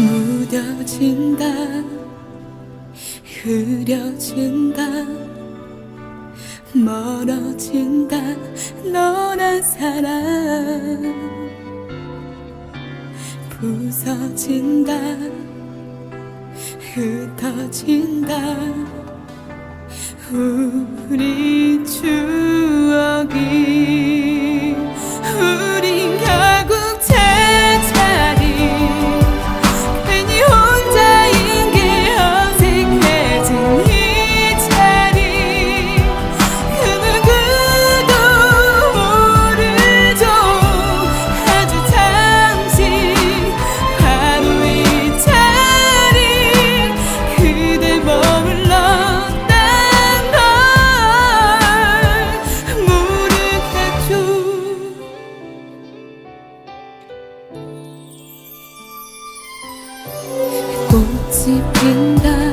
흐려진다. 흐려진다. 멀어진다. 너란 사람 부서진다. 흩어진다. 우리 추 独自平淡